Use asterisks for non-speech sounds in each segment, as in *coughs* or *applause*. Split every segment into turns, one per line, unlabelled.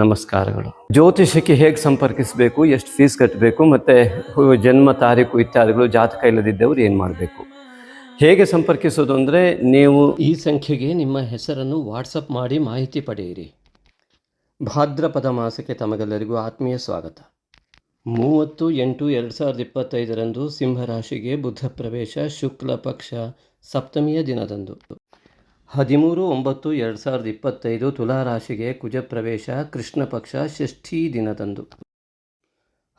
ನಮಸ್ಕಾರಗಳು. ಜ್ಯೋತಿಷಕ್ಕೆ ಹೇಗೆ ಸಂಪರ್ಕಿಸಬೇಕು, ಎಷ್ಟು ಫೀಸ್ ಕಟ್ಟಬೇಕು ಮತ್ತು ಜನ್ಮ ತಾರೀಕು ಇತ್ಯಾದಿಗಳು, ಜಾತಕ ಇಲ್ಲದಿದ್ದವರು ಏನು ಮಾಡಬೇಕು? ಹೇಗೆ ಸಂಪರ್ಕಿಸೋದು ಅಂದರೆ ನೀವು ಈ ಸಂಖ್ಯೆಗೆ ನಿಮ್ಮ ಹೆಸರನ್ನು ವಾಟ್ಸಪ್ ಮಾಡಿ ಮಾಹಿತಿ ಪಡೆಯಿರಿ. ಭಾದ್ರಪದ ಮಾಸಕ್ಕೆ ತಮಗೆಲ್ಲರಿಗೂ ಆತ್ಮೀಯ ಸ್ವಾಗತ. ಮೂವತ್ತು ಎಂಟು ಎರಡು ಸಾವಿರದ ಇಪ್ಪತ್ತೈದರಂದು ಸಿಂಹರಾಶಿಗೆ ಬುಧ ಪ್ರವೇಶ, ಶುಕ್ಲ ಪಕ್ಷ, ಸಪ್ತಮಿಯ ದಿನದಂದು. ಹದಿಮೂರು ಒಂಬತ್ತು ಎರಡು ಸಾವಿರದ ಇಪ್ಪತ್ತೈದು ತುಲಾ ರಾಶಿಗೆ ಕುಜ ಪ್ರವೇಶ ಕೃಷ್ಣ ಪಕ್ಷ ಷಷ್ಠಿ ದಿನದಂದು.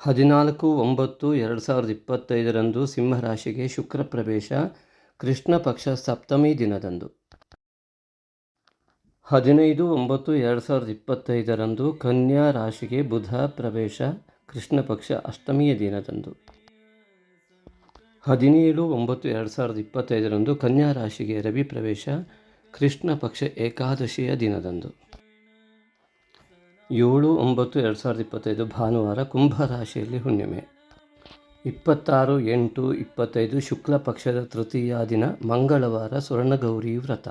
ಹದಿನಾಲ್ಕು ಒಂಬತ್ತು ಎರಡು ಸಾವಿರದ ಇಪ್ಪತ್ತೈದರಂದು ಸಿಂಹರಾಶಿಗೆ ಶುಕ್ರ ಪ್ರವೇಶ ಕೃಷ್ಣ ಪಕ್ಷ ಸಪ್ತಮಿ ದಿನದಂದು. ಹದಿನೈದು ಒಂಬತ್ತು ಎರಡು ಸಾವಿರದ ಇಪ್ಪತ್ತೈದರಂದು ಕನ್ಯಾ ರಾಶಿಗೆ ಬುಧ ಪ್ರವೇಶ ಕೃಷ್ಣ ಪಕ್ಷ ಅಷ್ಟಮಿಯ ದಿನದಂದು. ಹದಿನೇಳು ಒಂಬತ್ತು ಎರಡು ಸಾವಿರದ ಇಪ್ಪತ್ತೈದರಂದು ಕನ್ಯಾ ರಾಶಿಗೆ ರವಿ ಪ್ರವೇಶ ಕೃಷ್ಣ ಪಕ್ಷ ಏಕಾದಶಿಯ ದಿನದಂದು. ಏಳು ಒಂಬತ್ತು ಎರಡು ಸಾವಿರದ ಇಪ್ಪತ್ತೈದು ಭಾನುವಾರ ಕುಂಭ ರಾಶಿಯಲ್ಲಿ ಹುಣ್ಣಿಮೆ. ಇಪ್ಪತ್ತಾರು ಎಂಟು ಇಪ್ಪತ್ತೈದು ಶುಕ್ಲ ಪಕ್ಷದ ತೃತೀಯ ದಿನ ಮಂಗಳವಾರ ಸ್ವರ್ಣಗೌರಿ ವ್ರತ.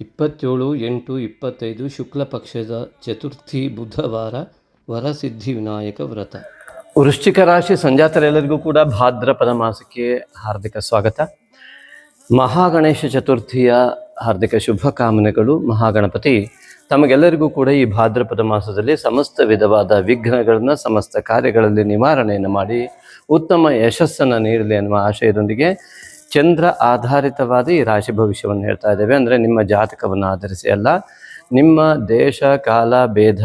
ಇಪ್ಪತ್ತೇಳು ಎಂಟು ಇಪ್ಪತ್ತೈದು ಶುಕ್ಲ ಪಕ್ಷದ ಚತುರ್ಥಿ ಬುಧವಾರ ವರಸಿದ್ಧಿ ವಿನಾಯಕ ವ್ರತ. ವೃಶ್ಚಿಕ ರಾಶಿ ಸಂಜಾತರೆಲ್ಲರಿಗೂ ಕೂಡ ಭಾದ್ರಪದ ಮಾಸಕ್ಕೆ ಹಾರ್ದಿಕ ಸ್ವಾಗತ. ಮಹಾಗಣೇಶ ಚತುರ್ಥಿಯ ಹಾರ್ದಿಕ ಶುಭಕಾಮನೆಗಳು ಮಹಾಗಣಪತಿ. ತಮಗೆಲ್ಲರಿಗೂ ಕೂಡ ಈ ಭಾದ್ರಪದ ಮಾಸದಲ್ಲಿ ಸಮಸ್ತ ವಿಧವಾದ ವಿಘ್ನಗಳನ್ನು, ಸಮಸ್ತ ಕಾರ್ಯಗಳಲ್ಲಿ ನಿವಾರಣೆಯನ್ನು ಮಾಡಿ, ಉತ್ತಮ ಯಶಸ್ಸನ್ನು ನೀಡಲಿ ಎನ್ನುವ ಆಶಯದೊಂದಿಗೆ ಚಂದ್ರ ಆಧಾರಿತವಾದ ಈ ರಾಶಿ ಭವಿಷ್ಯವನ್ನು ಹೇಳ್ತಾ ಇದ್ದೇವೆ. ಅಂದರೆ ನಿಮ್ಮ ಜಾತಕವನ್ನು ಆಧರಿಸಿ ಅಲ್ಲ, ನಿಮ್ಮ ದೇಶ, ಕಾಲ, ಭೇದ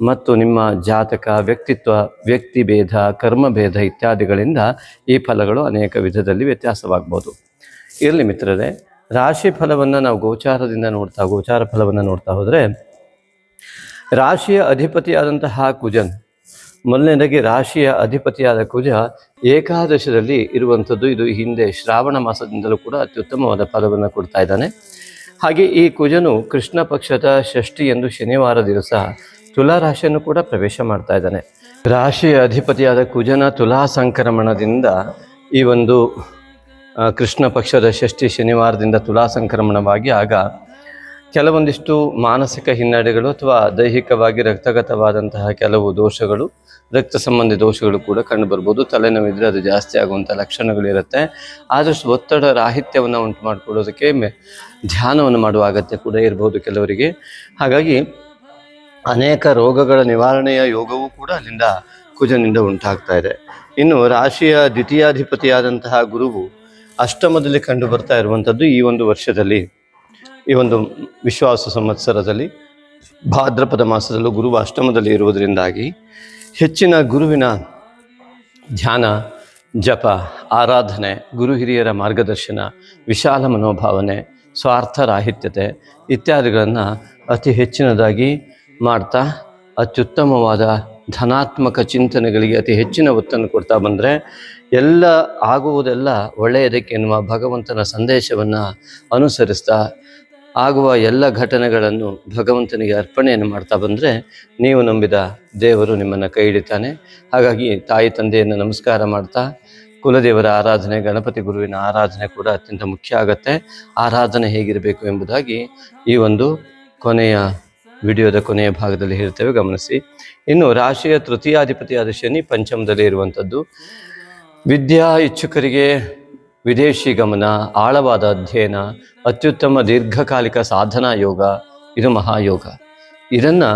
ಮತ್ತು ನಿಮ್ಮ ಜಾತಕ, ವ್ಯಕ್ತಿತ್ವ, ವ್ಯಕ್ತಿ ಭೇದ, ಕರ್ಮ ಭೇದ ಇತ್ಯಾದಿಗಳಿಂದ ಈ ಫಲಗಳು ಅನೇಕ ವಿಧದಲ್ಲಿ ವ್ಯತ್ಯಾಸವಾಗ್ಬೋದು. ಇರಲಿ ಮಿತ್ರರೇ ರಾಶಿ ಫಲವನ್ನು ನಾವು ಗೋಚಾರದಿಂದ ನೋಡ್ತಾ, ಗೋಚಾರ ಫಲವನ್ನು ನೋಡ್ತಾ ಹೋದರೆ, ರಾಶಿಯ ಅಧಿಪತಿಯಾದಂತಹ ಕುಜನ್, ಮೊದಲನೇದಾಗಿ ರಾಶಿಯ ಅಧಿಪತಿಯಾದ ಕುಜ ಏಕಾದಶದಲ್ಲಿ ಇರುವಂಥದ್ದು. ಇದು ಹಿಂದೆ ಶ್ರಾವಣ ಮಾಸದಿಂದಲೂ ಕೂಡ ಅತ್ಯುತ್ತಮವಾದ ಫಲವನ್ನು ಕೊಡ್ತಾ ಇದ್ದಾನೆ. ಹಾಗೆ ಈ ಕುಜನು ಕೃಷ್ಣ ಪಕ್ಷದ ಷಷ್ಠಿ ಎಂದು ಶನಿವಾರ ದಿವಸ ತುಲಾ ರಾಶಿಯನ್ನು ಕೂಡ ಪ್ರವೇಶ ಮಾಡ್ತಾ ಇದ್ದಾನೆ. ರಾಶಿಯ ಅಧಿಪತಿಯಾದ ಕುಜನ ತುಲಾ ಸಂಕ್ರಮಣದಿಂದ ಈ ಒಂದು ಕೃಷ್ಣ ಪಕ್ಷದ ಷಷ್ಠಿ ಶನಿವಾರದಿಂದ ತುಲಾ ಸಂಕ್ರಮಣವಾಗಿ ಆಗ ಕೆಲವೊಂದಿಷ್ಟು ಮಾನಸಿಕ ಹಿನ್ನಡೆಗಳು ಅಥವಾ ದೈಹಿಕವಾಗಿ ರಕ್ತಗತವಾದಂತಹ ಕೆಲವು ದೋಷಗಳು, ರಕ್ತ ಸಂಬಂಧಿ ದೋಷಗಳು ಕೂಡ ಕಂಡು ಬರ್ಬೋದು. ತಲೆನೋವಿದ್ರೆ ಅದು ಜಾಸ್ತಿ ಆಗುವಂಥ ಲಕ್ಷಣಗಳಿರುತ್ತೆ ಆದಷ್ಟು ಒತ್ತಡ, ರಾಹಿತ್ಯವನ್ನು ಉಂಟು ಮಾಡಿಕೊಳ್ಳೋದಕ್ಕೆ ಧ್ಯಾನವನ್ನು ಮಾಡುವ ಅಗತ್ಯ ಕೂಡ ಇರ್ಬೋದು ಕೆಲವರಿಗೆ. ಹಾಗಾಗಿ ಅನೇಕ ರೋಗಗಳ ನಿವಾರಣೆಯ ಯೋಗವೂ ಕೂಡ ಅಲ್ಲಿಂದ ಕುಜನಿಂದ ಉಂಟಾಗ್ತಾ ಇದೆ. ಇನ್ನು ರಾಶಿಯ ದ್ವಿತೀಯಾಧಿಪತಿಯಾದಂತಹ ಗುರುವು ಅಷ್ಟಮದಲ್ಲಿ ಕಂಡು ಬರ್ತಾ ಇರುವಂಥದ್ದು ಈ ಒಂದು ವರ್ಷದಲ್ಲಿ, ಈ ಒಂದು ವಿಶ್ವಾಸ ಸಂವತ್ಸರದಲ್ಲಿ. ಭಾದ್ರಪದ ಮಾಸದಲ್ಲೂ ಗುರುವ ಅಷ್ಟಮದಲ್ಲಿ ಇರುವುದರಿಂದಾಗಿ ಹೆಚ್ಚಿನ ಗುರುವಿನ ಧ್ಯಾನ, ಜಪ, ಆರಾಧನೆ, ಗುರು ಹಿರಿಯರ ಮಾರ್ಗದರ್ಶನ, ವಿಶಾಲ ಮನೋಭಾವನೆ, ಸ್ವಾರ್ಥ ರಾಹಿತ್ಯತೆ ಇತ್ಯಾದಿಗಳನ್ನು ಅತಿ ಹೆಚ್ಚಿನದಾಗಿ ಮಾಡ್ತಾ, ಅತ್ಯುತ್ತಮವಾದ ಧನಾತ್ಮಕ ಚಿಂತನೆಗಳಿಗೆ ಅತಿ ಹೆಚ್ಚಿನ ಒತ್ತನ್ನು ಕೊಡ್ತಾ ಬಂದರೆ ಎಲ್ಲ ಆಗುವುದೆಲ್ಲ ಒಳ್ಳೆಯದಕ್ಕೆ ಎನ್ನುವ ಭಗವಂತನ ಸಂದೇಶವನ್ನು ಅನುಸರಿಸ್ತಾ ಆಗುವ ಎಲ್ಲ ಘಟನೆಗಳನ್ನು ಭಗವಂತನಿಗೆ ಅರ್ಪಣೆಯನ್ನು ಮಾಡ್ತಾ ಬಂದರೆ ನೀವು ನಂಬಿದ ದೇವರು ನಿಮ್ಮನ್ನು ಕೈ ಹಿಡಿತಾನೆ. ಹಾಗಾಗಿ ತಾಯಿ ತಂದೆಯನ್ನು ನಮಸ್ಕಾರ ಮಾಡ್ತಾ ಕುಲದೇವರ ಆರಾಧನೆ, ಗಣಪತಿ ಗುರುವಿನ ಆರಾಧನೆ ಕೂಡ ಅತ್ಯಂತ ಮುಖ್ಯ ಆಗತ್ತೆ. ಆರಾಧನೆ ಹೇಗಿರಬೇಕು ಎಂಬುದಾಗಿ ಈ ಒಂದು ಕೊನೆಯ ವಿಡಿಯೋದ ಕೊನೆಯ ಭಾಗದಲ್ಲಿ ಹೇಳ್ತೇವೆ ಗಮನಿಸಿ. ಇನ್ನು ರಾಶಿಯ ತೃತೀಯಾಧಿಪತಿಯಾದ ಶನಿ ಪಂಚಮದಲ್ಲಿ ಇರುವಂಥದ್ದು ವಿದ್ಯಾ ಇಚ್ಛುಕರಿಗೆ ವಿದೇಶಿ ಗಮನ, ಆಳವಾದ ಅಧ್ಯಯನ, ಅತ್ಯುತ್ತಮ ದೀರ್ಘಕಾಲಿಕ ಸಾಧನಾ ಯೋಗ, ಇದು ಮಹಾಯೋಗ. ಇದನ್ನು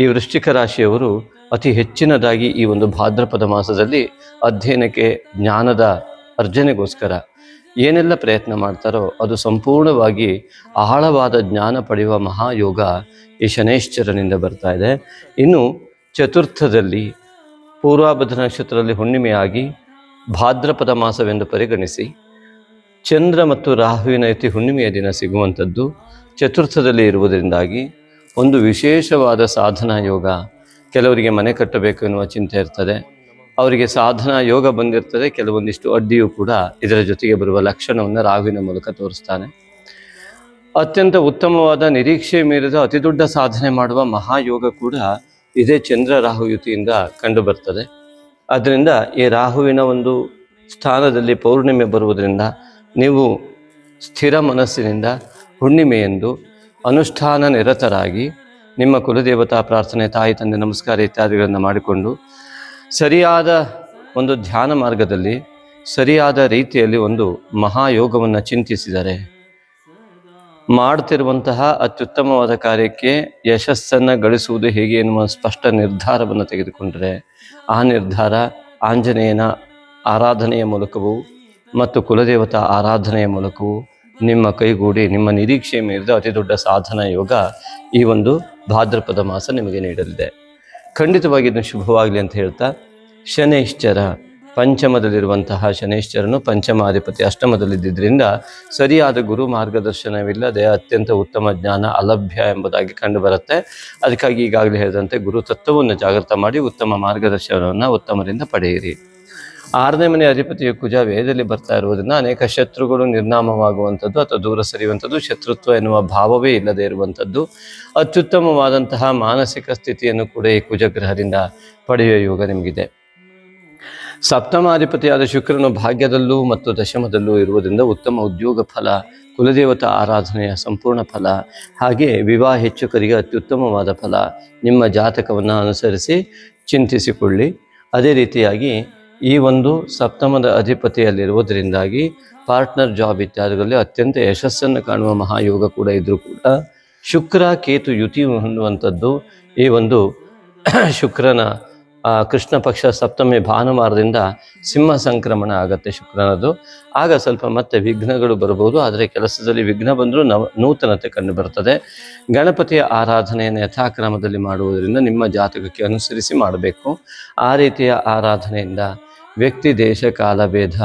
ಈ ವೃಶ್ಚಿಕ ರಾಶಿಯವರು ಅತಿ ಹೆಚ್ಚಿನದಾಗಿ ಈ ಒಂದು ಭಾದ್ರಪದ ಮಾಸದಲ್ಲಿ ಅಧ್ಯಯನಕ್ಕೆ ಜ್ಞಾನದ ಅರ್ಜನೆಗೋಸ್ಕರ ಏನೆಲ್ಲ ಪ್ರಯತ್ನ ಮಾಡ್ತಾರೋ ಅದು ಸಂಪೂರ್ಣವಾಗಿ ಆಳವಾದ ಜ್ಞಾನ ಪಡೆಯುವ ಮಹಾಯೋಗ ಈ ಶನೈಶ್ಚರನಿಂದ ಬರ್ತಾ ಇದೆ. ಇನ್ನು ಚತುರ್ಥದಲ್ಲಿ ಪೂರ್ವಾಭದ್ರ ನಕ್ಷತ್ರದಲ್ಲಿ ಹುಣ್ಣಿಮೆಯಾಗಿ ಭಾದ್ರಪದ ಮಾಸವೆಂದು ಪರಿಗಣಿಸಿ ಚಂದ್ರ ಮತ್ತು ರಾಹುವಿನ ಯತಿ ಹುಣ್ಣಿಮೆಯ ದಿನ ಸಿಗುವಂಥದ್ದು ಚತುರ್ಥದಲ್ಲಿ ಇರುವುದರಿಂದಾಗಿ ಒಂದು ವಿಶೇಷವಾದ ಸಾಧನಾ ಯೋಗ. ಕೆಲವರಿಗೆ ಮನೆ ಕಟ್ಟಬೇಕು ಎನ್ನುವ ಚಿಂತೆ ಇರ್ತದೆ. ಅವರಿಗೆ ಸಾಧನಾ ಯೋಗ ಬಂದಿರ್ತದೆ. ಕೆಲವೊಂದಿಷ್ಟು ಅಡ್ಡಿಯೂ ಕೂಡ ಇದರ ಜೊತೆಗೆ ಬರುವ ಲಕ್ಷಣವನ್ನು ರಾಹುವಿನ ಮೂಲಕ ತೋರಿಸ್ತಾನೆ. ಅತ್ಯಂತ ಉತ್ತಮವಾದ ನಿರೀಕ್ಷೆ ಮೀರಿದ ಅತಿದೊಡ್ಡ ಸಾಧನೆ ಮಾಡುವ ಮಹಾಯೋಗ ಕೂಡ ಇದೇ ಚಂದ್ರ ರಾಹು ಯುತಿಯಿಂದ ಕಂಡು ಬರ್ತದೆ ಆದ್ದರಿಂದ ಈ ರಾಹುವಿನ ಒಂದು ಸ್ಥಾನದಲ್ಲಿ ಪೌರ್ಣಿಮೆ ಬರುವುದರಿಂದ ನೀವು ಸ್ಥಿರ ಮನಸ್ಸಿನಿಂದ ಹುಣ್ಣಿಮೆಯೆಂದು ಅನುಷ್ಠಾನ ನಿರತರಾಗಿ ನಿಮ್ಮ ಕುಲದೇವತಾ ಪ್ರಾರ್ಥನೆ, ತಾಯಿ, ತಂದೆ ನಮಸ್ಕಾರ ಇತ್ಯಾದಿಗಳನ್ನು ಮಾಡಿಕೊಂಡು ಸರಿಯಾದ ಒಂದು ಧ್ಯಾನ ಮಾರ್ಗದಲ್ಲಿ ಸರಿಯಾದ ರೀತಿಯಲ್ಲಿ ಒಂದು ಮಹಾಯೋಗವನ್ನು ಚಿಂತಿಸಿದರೆ ಮಾಡ್ತಿರುವಂತಹ ಅತ್ಯುತ್ತಮವಾದ ಕಾರ್ಯಕ್ಕೆ ಯಶಸ್ಸನ್ನು ಗಳಿಸುವುದು ಹೇಗೆ ಎನ್ನುವ ಸ್ಪಷ್ಟ ನಿರ್ಧಾರವನ್ನು ತೆಗೆದುಕೊಂಡರೆ ಆ ನಿರ್ಧಾರ ಆಂಜನೇಯನ ಆರಾಧನೆಯ ಮೂಲಕವೂ ಮತ್ತು ಕುಲದೇವತಾ ಆರಾಧನೆಯ ಮೂಲಕವೂ ನಿಮ್ಮ ಕೈಗೂಡಿ, ನಿಮ್ಮ ನಿರೀಕ್ಷೆ ಮೀರಿದ ಅತಿ ದೊಡ್ಡ ಸಾಧನ ಯೋಗ ಈ ಒಂದು ಭಾದ್ರಪದ ಮಾಸ ನಿಮಗೆ ನೀಡಲಿದೆ. ಖಂಡಿತವಾಗಿ ಇದನ್ನು ಶುಭವಾಗಲಿ ಅಂತ ಹೇಳ್ತಾ, ಶನೈಶ್ಚರ. ಪಂಚಮದಲ್ಲಿರುವಂತಹ ಶನೇಶ್ವರನು ಪಂಚಮಾಧಿಪತಿ ಅಷ್ಟಮದಲ್ಲಿದ್ದರಿಂದ ಸರಿಯಾದ ಗುರು ಮಾರ್ಗದರ್ಶನವಿಲ್ಲದೆ ಅತ್ಯಂತ ಉತ್ತಮ ಜ್ಞಾನ ಅಲಭ್ಯ ಎಂಬುದಾಗಿ ಕಂಡುಬರುತ್ತೆ. ಅದಕ್ಕಾಗಿ ಈಗಾಗಲೇ ಹೇಳಿದಂತೆ ಗುರು ತತ್ವವನ್ನು ಜಾಗೃತ ಮಾಡಿ ಉತ್ತಮ ಮಾರ್ಗದರ್ಶನವನ್ನು ಉತ್ತಮರಿಂದ ಪಡೆಯಿರಿ. ಆರನೇ ಮನೆ ಅಧಿಪತಿಯ ಕುಜ ವೇದದಲ್ಲಿ ಬರ್ತಾ ಇರುವುದರಿಂದ ಅನೇಕ ಶತ್ರುಗಳು ನಿರ್ನಾಮವಾಗುವಂಥದ್ದು ಅಥವಾ ದೂರ ಸರಿಯುವಂಥದ್ದು, ಶತ್ರುತ್ವ ಎನ್ನುವ ಭಾವವೇ ಇಲ್ಲದೆ ಇರುವಂಥದ್ದು. ಅತ್ಯುತ್ತಮವಾದಂತಹ ಮಾನಸಿಕ ಸ್ಥಿತಿಯನ್ನು ಕೂಡ ಈ ಕುಜಗ್ರಹದಿಂದ ಪಡೆಯುವ ಯೋಗ ನಿಮಗಿದೆ. ಸಪ್ತಮಾಧಿಪತಿಯಾದ ಶುಕ್ರನು ಭಾಗ್ಯದಲ್ಲೂ ಮತ್ತು ದಶಮದಲ್ಲೂ ಇರುವುದರಿಂದ ಉತ್ತಮ ಉದ್ಯೋಗ ಫಲ, ಕುಲದೇವತಾ ಆರಾಧನೆಯ ಸಂಪೂರ್ಣ ಫಲ, ಹಾಗೆ ವಿವಾಹ ಹೆಚ್ಚುಕರಿಗೆ ಅತ್ಯುತ್ತಮವಾದ ಫಲ ನಿಮ್ಮ ಜಾತಕವನ್ನು ಅನುಸರಿಸಿ ಚಿಂತಿಸಿಕೊಳ್ಳಿ. ಅದೇ ರೀತಿಯಾಗಿ ಈ ಒಂದು ಸಪ್ತಮದ ಅಧಿಪತಿಯಲ್ಲಿರುವುದರಿಂದಾಗಿ ಪಾರ್ಟ್ನರ್ ಜಾಬ್ ಇತ್ಯಾದಿಗಳಲ್ಲಿ ಅತ್ಯಂತ ಯಶಸ್ಸನ್ನು ಕಾಣುವ ಮಹಾಯೋಗ ಕೂಡ ಇದ್ದರೂ ಕೂಡ ಶುಕ್ರ, ಕೇತು, ಯುತಿ ಹೊಂದುವಂಥದ್ದು ಈ ಒಂದು ಶುಕ್ರನ ಕೃಷ್ಣ ಪಕ್ಷ ಸಪ್ತಮಿ ಭಾನುವಾರದಿಂದ ಸಿಂಹ ಸಂಕ್ರಮಣ ಆಗತ್ತೆ ಶುಕ್ರನದು. ಆಗ ಸ್ವಲ್ಪ ಮತ್ತೆ ವಿಘ್ನಗಳು ಬರಬಹುದು ಆದರೆ ಕೆಲಸದಲ್ಲಿ ವಿಘ್ನ ಬಂದರೂ ನವ, ನೂತನತೆ ಕಂಡು ಬರ್ತದೆ. ಗಣಪತಿಯ ಆರಾಧನೆಯನ್ನು ಯಥಾಕ್ರಮದಲ್ಲಿ ಮಾಡುವುದರಿಂದ ನಿಮ್ಮ ಜಾತಕಕ್ಕೆ ಅನುಸರಿಸಿ ಮಾಡಬೇಕು. ಆ ರೀತಿಯ ಆರಾಧನೆಯಿಂದ ವ್ಯಕ್ತಿ, ದೇಶ, ಕಾಲ, ಭೇದ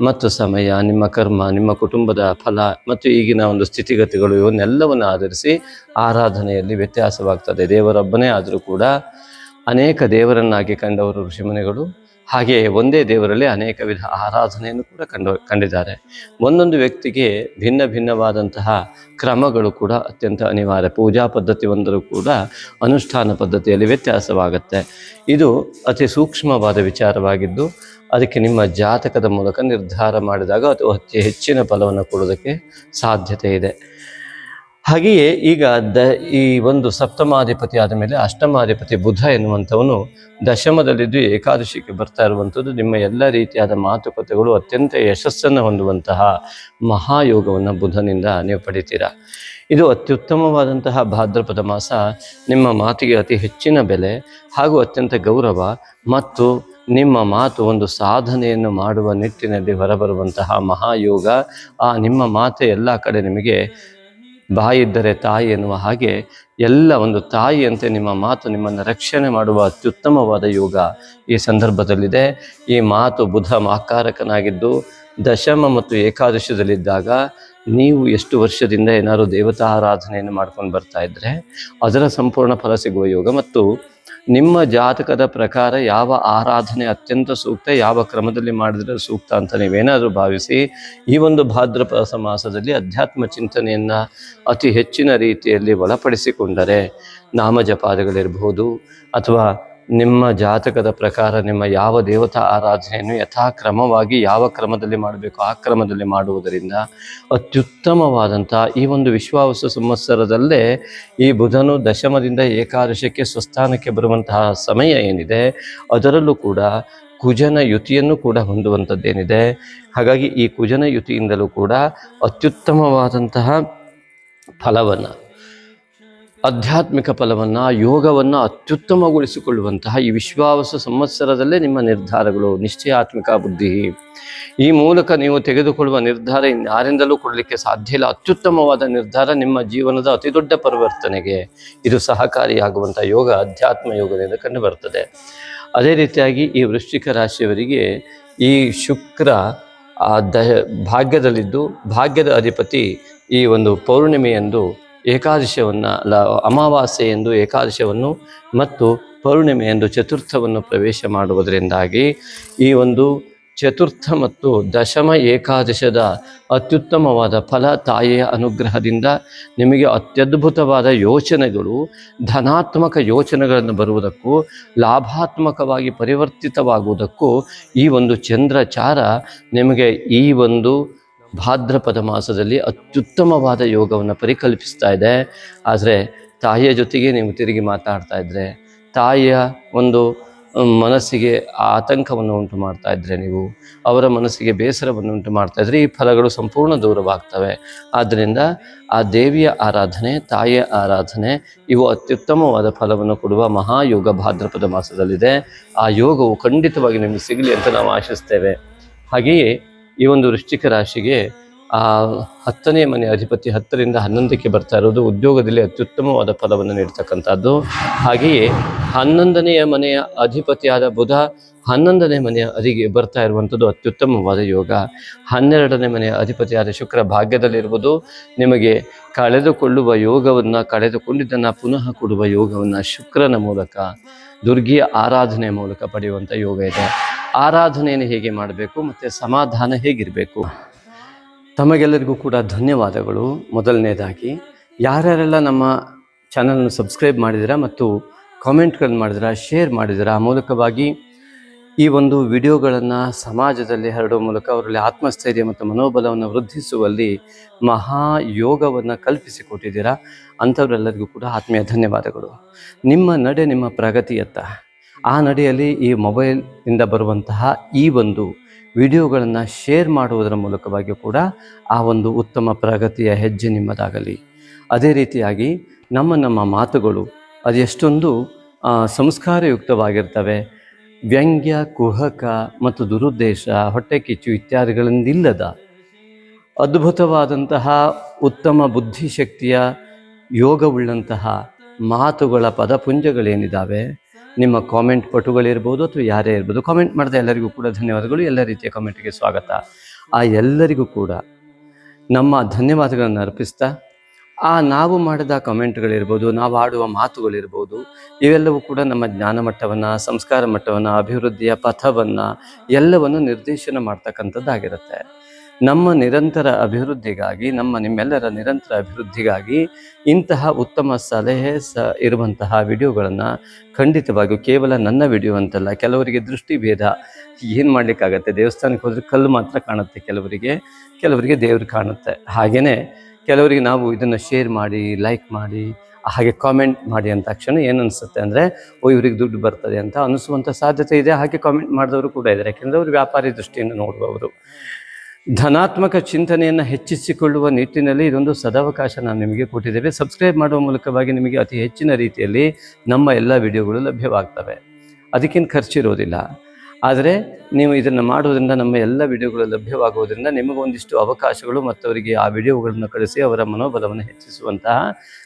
ಮತ್ತು ಸಮಯ, ನಿಮ್ಮ ಕರ್ಮ, ನಿಮ್ಮ ಕುಟುಂಬದ ಫಲ ಮತ್ತು ಈಗಿನ ಒಂದು ಸ್ಥಿತಿಗತಿಗಳು ಇವನ್ನೆಲ್ಲವನ್ನು ಆಧರಿಸಿ ಆರಾಧನೆಯಲ್ಲಿ ವ್ಯತ್ಯಾಸವಾಗ್ತದೆ. ದೇವರೊಬ್ಬನೇ ಆದರೂ ಕೂಡ ಅನೇಕ ದೇವರನ್ನಾಗಿ ಕಂಡವರು ಋಷಿಮುನಿಗಳು. ಹಾಗೆಯೇ ಒಂದೇ ದೇವರಲ್ಲಿ ಅನೇಕ ವಿಧ ಆರಾಧನೆಯನ್ನು ಕೂಡ ಕಂಡು ಕಂಡಿದ್ದಾರೆ. ಒಂದೊಂದು ವ್ಯಕ್ತಿಗೆ ಭಿನ್ನ ಭಿನ್ನವಾದಂತಹ ಕ್ರಮಗಳು ಕೂಡ ಅತ್ಯಂತ ಅನಿವಾರ್ಯ. ಪೂಜಾ ಪದ್ಧತಿ ಒಂದರೂ ಕೂಡ ಅನುಷ್ಠಾನ ಪದ್ಧತಿಯಲ್ಲಿ ವ್ಯತ್ಯಾಸವಾಗುತ್ತೆ. ಇದು ಅತಿ ಸೂಕ್ಷ್ಮವಾದ ವಿಚಾರವಾಗಿದ್ದು, ಅದಕ್ಕೆ ನಿಮ್ಮ ಜಾತಕದ ಮೂಲಕ ನಿರ್ಧಾರ ಮಾಡಿದಾಗ ಅದು ಅತಿ ಹೆಚ್ಚಿನ ಫಲವನ್ನು ಕೊಡೋದಕ್ಕೆ ಸಾಧ್ಯತೆ ಇದೆ. ಹಾಗೆಯೇ ಈಗ ದ ಈ ಒಂದು ಸಪ್ತಮಾಧಿಪತಿ ಆದ ಮೇಲೆ ಅಷ್ಟಮಾಧಿಪತಿ ಬುಧ ಎನ್ನುವಂಥವನು ದಶಮದಲ್ಲಿದ್ದು ಏಕಾದಶಿಗೆ ಬರ್ತಾ ಇರುವಂಥದ್ದು. ನಿಮ್ಮ ಎಲ್ಲ ರೀತಿಯಾದ ಮಾತುಕತೆಗಳು ಅತ್ಯಂತ ಯಶಸ್ಸನ್ನು ಹೊಂದುವಂತಹ ಮಹಾಯೋಗವನ್ನು ಬುಧನಿಂದ ನೀವು ಪಡಿತೀರಾ? ಇದು ಅತ್ಯುತ್ತಮವಾದಂತಹ ಭಾದ್ರಪದ ಮಾಸ. ನಿಮ್ಮ ಮಾತಿಗೆ ಅತಿ ಹೆಚ್ಚಿನ ಬೆಲೆ ಹಾಗೂ ಅತ್ಯಂತ ಗೌರವ ಮತ್ತು ನಿಮ್ಮ ಮಾತು ಒಂದು ಸಾಧನೆಯನ್ನು ಮಾಡುವ ನಿಟ್ಟಿನಲ್ಲಿ ಹೊರಬರುವಂತಹ ಮಹಾಯೋಗ. ಆ ನಿಮ್ಮ ಮಾತೆ ಎಲ್ಲ ಕಡೆ ನಿಮಗೆ ಬಾಯಿದ್ದರೆ ತಾಯಿ ಎನ್ನುವ ಹಾಗೆ ಎಲ್ಲ ಒಂದು ತಾಯಿಯಂತೆ ನಿಮ್ಮ ಮಾತು ನಿಮ್ಮನ್ನು ರಕ್ಷಣೆ ಮಾಡುವ ಅತ್ಯುತ್ತಮವಾದ ಯೋಗ ಈ ಸಂದರ್ಭದಲ್ಲಿದೆ. ಈ ಮಾತು ಬುಧ ಮಾಕಾರಕನಾಗಿದ್ದು ದಶಮ ಮತ್ತು ಏಕಾದಶದಲ್ಲಿದ್ದಾಗ ನೀವು ಎಷ್ಟು ವರ್ಷದಿಂದ ಏನಾದರೂ ದೇವತಾ ಆರಾಧನೆಯನ್ನು ಮಾಡ್ಕೊಂಡು ಬರ್ತಾ ಇದ್ದರೆ ಅದರ ಸಂಪೂರ್ಣ ಫಲ ಸಿಗುವ ಯೋಗ. ಮತ್ತು ನಿಮ್ಮ ಜಾತಕದ ಪ್ರಕಾರ ಯಾವ ಆರಾಧನೆ ಅತ್ಯಂತ ಸೂಕ್ತ, ಯಾವ ಕ್ರಮದಲ್ಲಿ ಮಾಡಿದರೆ ಸೂಕ್ತ ಅಂತ ನೀವೇನಾದರೂ ಭಾವಿಸಿ, ಈ ಒಂದು ಭಾದ್ರಪದ ಮಾಸದಲ್ಲಿ ಅಧ್ಯಾತ್ಮ ಚಿಂತನೆಯನ್ನು ಅತಿ ಹೆಚ್ಚಿನ ರೀತಿಯಲ್ಲಿ ಒಳಪಡಿಸಿಕೊಂಡರೆ ನಾಮಜಪಾದಗಳಿರಬಹುದು ಅಥವಾ ನಿಮ್ಮ ಜಾತಕದ ಪ್ರಕಾರ ನಿಮ್ಮ ಯಾವ ದೇವತಾ ಆರಾಧನೆಯನ್ನು ಯಥಾಕ್ರಮವಾಗಿ ಯಾವ ಕ್ರಮದಲ್ಲಿ ಮಾಡಬೇಕು, ಆ ಕ್ರಮದಲ್ಲಿ ಮಾಡುವುದರಿಂದ ಅತ್ಯುತ್ತಮವಾದಂಥ ಈ ಒಂದು ವಿಶ್ವಾವಸ ಸಂವತ್ಸರದಲ್ಲೇ ಈ ಬುಧನು ದಶಮದಿಂದ ಏಕಾದಶಕ್ಕೆ ಸ್ವಸ್ಥಾನಕ್ಕೆ ಬರುವಂತಹ ಸಮಯ ಏನಿದೆ, ಅದರಲ್ಲೂ ಕೂಡ ಕುಜನ ಯುತಿಯನ್ನು ಕೂಡ ಹೊಂದುವಂಥದ್ದೇನಿದೆ. ಹಾಗಾಗಿ ಈ ಕುಜನ ಯುತಿಯಿಂದಲೂ ಕೂಡ ಅತ್ಯುತ್ತಮವಾದಂತಹ ಫಲವನ್ನು ಆಧ್ಯಾತ್ಮಿಕ ಫಲವನ್ನು, ಯೋಗವನ್ನು ಅತ್ಯುತ್ತಮಗೊಳಿಸಿಕೊಳ್ಳುವಂತಹ ಈ ವಿಶ್ವಾವಸ ಸಂವತ್ಸರದಲ್ಲೇ ನಿಮ್ಮ ನಿರ್ಧಾರಗಳು ನಿಶ್ಚಯಾತ್ಮಿಕ ಬುದ್ಧಿ. ಈ ಮೂಲಕ ನೀವು ತೆಗೆದುಕೊಳ್ಳುವ ನಿರ್ಧಾರ ಯಾರಿಂದಲೂ ಕೊಡಲಿಕ್ಕೆ ಸಾಧ್ಯ ಇಲ್ಲ. ಅತ್ಯುತ್ತಮವಾದ ನಿರ್ಧಾರ ನಿಮ್ಮ ಜೀವನದ ಅತಿ ದೊಡ್ಡ ಪರಿವರ್ತನೆಗೆ. ಇದು ಸಹಕಾರಿಯಾಗುವಂಥ ಯೋಗ, ಅಧ್ಯಾತ್ಮ ಯೋಗದಿಂದ ಕಂಡು ಬರ್ತದೆ ಅದೇ ರೀತಿಯಾಗಿ ಈ ವೃಶ್ಚಿಕ ರಾಶಿಯವರಿಗೆ ಈ ಶುಕ್ರ, ಆ ದ, ಭಾಗ್ಯದಲ್ಲಿದ್ದು, ಭಾಗ್ಯದ ಅಧಿಪತಿ ಈ ಒಂದು ಪೌರ್ಣಿಮೆಯಂದು ಏಕಾದಶವನ್ನು ಅಮಾವಾಸ್ಯೆ ಎಂದು ಏಕಾದಶವನ್ನು ಮತ್ತು ಪೌರ್ಣಿಮೆ ಎಂದು ಚತುರ್ಥವನ್ನು ಪ್ರವೇಶ ಮಾಡುವುದರಿಂದಾಗಿ ಈ ಒಂದು ಚತುರ್ಥ ಮತ್ತು ದಶಮ ಏಕಾದಶದ ಅತ್ಯುತ್ತಮವಾದ ಫಲ ತಾಯಿಯ ಅನುಗ್ರಹದಿಂದ ನಿಮಗೆ ಅತ್ಯದ್ಭುತವಾದ ಯೋಚನೆಗಳು, ಧನಾತ್ಮಕ ಯೋಚನೆಗಳನ್ನು ಬರುವುದಕ್ಕೂ, ಲಾಭಾತ್ಮಕವಾಗಿ ಪರಿವರ್ತಿತವಾಗುವುದಕ್ಕೂ ಈ ಒಂದು ಚಂದ್ರಚಾರ ನಿಮಗೆ ಈ ಒಂದು ಭಾದ್ರಪದ ಮಾಸದಲ್ಲಿ ಅತ್ಯುತ್ತಮವಾದ ಯೋಗವನ್ನು ಪರಿಕಲ್ಪಿಸ್ತಾ ಇದೆ. ಆದರೆ ತಾಯಿಯ ಜೊತೆಗೆ ನೀವು ತಿರುಗಿ ಮಾತಾಡ್ತಾ ಇದ್ದರೆ ತಾಯಿಯ ಒಂದು ಮನಸ್ಸಿಗೆ ಆತಂಕವನ್ನು ಉಂಟು ಮಾಡ್ತಾ ಇದ್ದರೆ ನೀವು, ಅವರ ಮನಸ್ಸಿಗೆ ಬೇಸರವನ್ನು ಉಂಟು ಮಾಡ್ತಾ ಇದ್ರೆ ಈ ಫಲಗಳು ಸಂಪೂರ್ಣ ದೂರವಾಗ್ತವೆ. ಆದ್ದರಿಂದ ಆ ದೇವಿಯ ಆರಾಧನೆ, ತಾಯಿಯ ಆರಾಧನೆ, ಇವು ಅತ್ಯುತ್ತಮವಾದ ಫಲವನ್ನು ಕೊಡುವ ಮಹಾಯೋಗ ಭಾದ್ರಪದ ಮಾಸದಲ್ಲಿದೆ. ಆ ಯೋಗವು ಖಂಡಿತವಾಗಿ ನಿಮಗೆ ಸಿಗಲಿ ಅಂತ ನಾವು ಆಶಿಸ್ತೇವೆ. ಹಾಗೆಯೇ ಈ ಒಂದು ವೃಶ್ಚಿಕ ರಾಶಿಗೆ ಆ ಹತ್ತನೇ ಮನೆ ಅಧಿಪತಿ ಹತ್ತರಿಂದ ಹನ್ನೊಂದಕ್ಕೆ ಬರ್ತಾ ಇರೋದು ಉದ್ಯೋಗದಲ್ಲಿ ಅತ್ಯುತ್ತಮವಾದ ಫಲವನ್ನು ನೀಡ್ತಕ್ಕಂಥದ್ದು. ಹಾಗೆಯೇ ಹನ್ನೊಂದನೆಯ ಮನೆಯ ಅಧಿಪತಿಯಾದ ಬುಧ ಹನ್ನೊಂದನೇ ಮನೆಯ ಅದಿಗೆ ಬರ್ತಾ ಇರುವಂಥದ್ದು ಅತ್ಯುತ್ತಮವಾದ ಯೋಗ. ಹನ್ನೆರಡನೇ ಮನೆಯ ಅಧಿಪತಿಯಾದ ಶುಕ್ರ ಭಾಗ್ಯದಲ್ಲಿರುವುದು ನಿಮಗೆ ಕಳೆದುಕೊಳ್ಳುವ ಯೋಗವನ್ನು, ಕಳೆದುಕೊಂಡಿದ್ದನ್ನು ಪುನಃ ಕೊಡುವ ಯೋಗವನ್ನು ಶುಕ್ರನ ಮೂಲಕ, ದುರ್ಗಿಯ ಆರಾಧನೆ ಮೂಲಕ ಪಡೆಯುವಂಥ ಯೋಗ ಇದೆ. ಆರಾಧನೆಯನ್ನು ಹೇಗೆ ಮಾಡಬೇಕು ಮತ್ತು ಸಮಾಧಾನ ಹೇಗಿರಬೇಕು? ತಮಗೆಲ್ಲರಿಗೂ ಕೂಡ ಧನ್ಯವಾದಗಳು. ಮೊದಲನೇದಾಗಿ, ಯಾರ್ಯಾರೆಲ್ಲ ನಮ್ಮ ಚಾನಲನ್ನು ಸಬ್ಸ್ಕ್ರೈಬ್ ಮಾಡಿದಿರಾ ಮತ್ತು ಕಾಮೆಂಟ್ಗಳನ್ನು ಮಾಡಿದಿರಾ ಶೇರ್ ಮಾಡಿದಿರಾ ಆ ಮೂಲಕವಾಗಿ ಈ ಒಂದು ವಿಡಿಯೋಗಳನ್ನು ಸಮಾಜದಲ್ಲಿ ಹರಡುವ ಮೂಲಕ ಅವರಲ್ಲಿ ಆತ್ಮಸ್ಥೈರ್ಯ ಮತ್ತು ಮನೋಬಲವನ್ನು ವೃದ್ಧಿಸುವಲ್ಲಿ ಮಹಾಯೋಗವನ್ನು ಕಲ್ಪಿಸಿಕೊಟ್ಟಿದ್ದೀರಾ ಅಂಥವರೆಲ್ಲರಿಗೂ ಕೂಡ ಆತ್ಮೀಯ ಧನ್ಯವಾದಗಳು. ನಿಮ್ಮ ನಡೆ ನಿಮ್ಮ ಪ್ರಗತಿಯತ್ತ. ಆ ನಡೆಯಲ್ಲಿ ಈ ಮೊಬೈಲಿಂದ ಬರುವಂತಹ ಈ ಒಂದು ವಿಡಿಯೋಗಳನ್ನು ಶೇರ್ ಮಾಡುವುದರ ಮೂಲಕವಾಗಿಯೂ ಕೂಡ ಆ ಒಂದು ಉತ್ತಮ ಪ್ರಗತಿಯ ಹೆಜ್ಜೆ ನಿಮ್ಮದಾಗಲಿ. ಅದೇ ರೀತಿಯಾಗಿ ನಮ್ಮ ನಮ್ಮ ಮಾತುಗಳು ಅದೆಷ್ಟೊಂದು ಸಂಸ್ಕಾರಯುಕ್ತವಾಗಿರ್ತವೆ. ವ್ಯಂಗ್ಯ, ಕುಹಕ ಮತ್ತು ದುರುದ್ದೇಶ, ಹೊಟ್ಟೆ ಕಿಚ್ಚು ಇತ್ಯಾದಿಗಳಿಂದಿಲ್ಲದ ಅದ್ಭುತವಾದಂತಹ ಉತ್ತಮ ಬುದ್ಧಿಶಕ್ತಿಯ ಯೋಗವುಳ್ಳಂತಹ ಮಾತುಗಳ ಪದಪುಂಜಗಳೇನಿದ್ದಾವೆ ನಿಮ್ಮ ಕಾಮೆಂಟ್ ಪಟುಗಳಿರ್ಬೋದು ಅಥವಾ ಯಾರೇ ಇರ್ಬೋದು ಕಾಮೆಂಟ್ ಮಾಡಿದ ಎಲ್ಲರಿಗೂ ಕೂಡ ಧನ್ಯವಾದಗಳು. ಎಲ್ಲ ರೀತಿಯ ಕಾಮೆಂಟ್ಗೆ ಸ್ವಾಗತ. ಆ ಎಲ್ಲರಿಗೂ ಕೂಡ ನಮ್ಮ ಧನ್ಯವಾದಗಳನ್ನು ಅರ್ಪಿಸ್ತಾ, ಆ ನಾವು ಮಾಡಿದ ಕಮೆಂಟ್ಗಳಿರ್ಬೋದು ನಾವು ಆಡುವ ಮಾತುಗಳಿರ್ಬೋದು, ಇವೆಲ್ಲವೂ ಕೂಡ ನಮ್ಮ ಜ್ಞಾನ ಮಟ್ಟವನ್ನು, ಸಂಸ್ಕಾರ ಮಟ್ಟವನ್ನು, ಅಭಿವೃದ್ಧಿಯ ಪಥವನ್ನು ಎಲ್ಲವನ್ನು ನಿರ್ದೇಶನ ಮಾಡ್ತಕ್ಕಂಥದ್ದಾಗಿರುತ್ತೆ. ನಮ್ಮ ನಿರಂತರ ಅಭಿವೃದ್ಧಿಗಾಗಿ, ನಮ್ಮ ನಿಮ್ಮೆಲ್ಲರ ನಿರಂತರ ಅಭಿವೃದ್ಧಿಗಾಗಿ ಇಂತಹ ಉತ್ತಮ ಸಲಹೆ ಸ ಇರುವಂತಹ ವಿಡಿಯೋಗಳನ್ನು ಖಂಡಿತವಾಗಿಯೂ ಕೇವಲ ನನ್ನ ವಿಡಿಯೋ ಅಂತಲ್ಲ, ಕೆಲವರಿಗೆ ದೃಷ್ಟಿ ಭೇದ ಏನು ಮಾಡಲಿಕ್ಕಾಗತ್ತೆ? ದೇವಸ್ಥಾನಕ್ಕೆ ಹೋದರೆ ಕಲ್ಲು ಮಾತ್ರ ಕಾಣುತ್ತೆ ಕೆಲವರಿಗೆ ಕೆಲವರಿಗೆ ದೇವರು ಕಾಣುತ್ತೆ. ಹಾಗೆಯೇ ಕೆಲವರಿಗೆ ನಾವು ಇದನ್ನು ಶೇರ್ ಮಾಡಿ ಲೈಕ್ ಮಾಡಿ, ಹಾಗೆ ಕಾಮೆಂಟ್ ಮಾಡಿ ಅಂತ ತಕ್ಷಣ ಏನು ಅನಿಸುತ್ತೆ ಅಂದರೆ, ಓ, ಇವ್ರಿಗೆ ದುಡ್ಡು ಬರ್ತದೆ ಅಂತ ಅನಿಸುವಂಥ ಸಾಧ್ಯತೆ ಇದೆ. ಹಾಗೆ ಕಾಮೆಂಟ್ ಮಾಡಿದವರು ಕೂಡ ಇದ್ದಾರೆ. ಯಾಕೆಂದರೆ ಅವರು ವ್ಯಾಪಾರಿ ದೃಷ್ಟಿಯಿಂದ ನೋಡುವವರು. ಧನಾತ್ಮಕ ಚಿಂತನೆಯನ್ನು ಹೆಚ್ಚಿಸಿಕೊಳ್ಳುವ ನಿಟ್ಟಿನಲ್ಲಿ ಇದೊಂದು ಸದಾವಕಾಶ ನಾನು ನಿಮಗೆ ಕೊಟ್ಟಿದ್ದೇವೆ. ಸಬ್ಸ್ಕ್ರೈಬ್ ಮಾಡುವ ಮೂಲಕವಾಗಿ ನಿಮಗೆ ಅತಿ ಹೆಚ್ಚಿನ ರೀತಿಯಲ್ಲಿ ನಮ್ಮ ಎಲ್ಲ ವಿಡಿಯೋಗಳು ಲಭ್ಯವಾಗ್ತವೆ. ಅದಕ್ಕೇನು ಖರ್ಚಿರೋದಿಲ್ಲ. ಆದರೆ ನೀವು ಇದನ್ನು ಮಾಡೋದರಿಂದ ನಮ್ಮ ಎಲ್ಲ ವಿಡಿಯೋಗಳು ಲಭ್ಯವಾಗುವುದರಿಂದ ನಿಮಗೊಂದಿಷ್ಟು ಅವಕಾಶಗಳು ಮತ್ತು ಅವರಿಗೆ ಆ ವಿಡಿಯೋಗಳನ್ನು ಕಳಿಸಿ ಅವರ ಮನೋಬಲವನ್ನು ಹೆಚ್ಚಿಸುವಂತಹ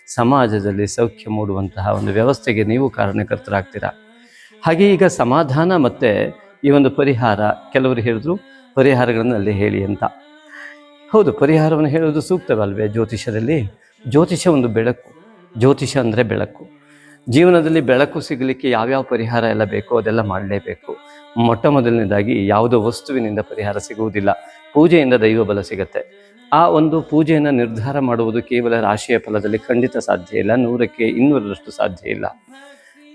ಸಮಾಜದಲ್ಲಿ ಸೌಖ್ಯ ಮೂಡುವಂತಹ ಒಂದು ವ್ಯವಸ್ಥೆಗೆ ನೀವು ಕಾರಣಕರ್ತರಾಗ್ತೀರ? ಹಾಗೆ ಈಗ ಸಮಾಧಾನ ಮತ್ತು ಈ ಒಂದು ಪರಿಹಾರ ಕೆಲವರು ಹೇಳಿದ್ರು. ಪರಿಹಾರಗಳನ್ನು ಅಲ್ಲಿ ಹೇಳಿ ಅಂತ. ಹೌದು, ಪರಿಹಾರವನ್ನು ಹೇಳೋದು ಸೂಕ್ತವಲ್ವೇ ಜ್ಯೋತಿಷದಲ್ಲಿ ಜ್ಯೋತಿಷ ಒಂದು ಬೆಳಕು. ಜ್ಯೋತಿಷ ಅಂದರೆ ಬೆಳಕು. ಜೀವನದಲ್ಲಿ ಬೆಳಕು ಸಿಗಲಿಕ್ಕೆ ಯಾವ್ಯಾವ ಪರಿಹಾರ ಎಲ್ಲ ಬೇಕೋ ಅದೆಲ್ಲ ಮಾಡಲೇಬೇಕು. ಮೊಟ್ಟ ಮೊದಲನೇದಾಗಿ ಯಾವುದೋ ವಸ್ತುವಿನಿಂದ ಪರಿಹಾರ ಸಿಗುವುದಿಲ್ಲ. ಪೂಜೆಯಿಂದ ದೈವ ಬಲ ಸಿಗುತ್ತೆ. ಆ ಒಂದು ಪೂಜೆಯನ್ನು ನಿರ್ಧಾರ ಮಾಡುವುದು ಕೇವಲ ರಾಶಿಯ ಫಲದಲ್ಲಿ ಖಂಡಿತ ಸಾಧ್ಯ ಇಲ್ಲ. ನೂರಕ್ಕೆ ಇನ್ನೂರರಷ್ಟು ಸಾಧ್ಯ ಇಲ್ಲ.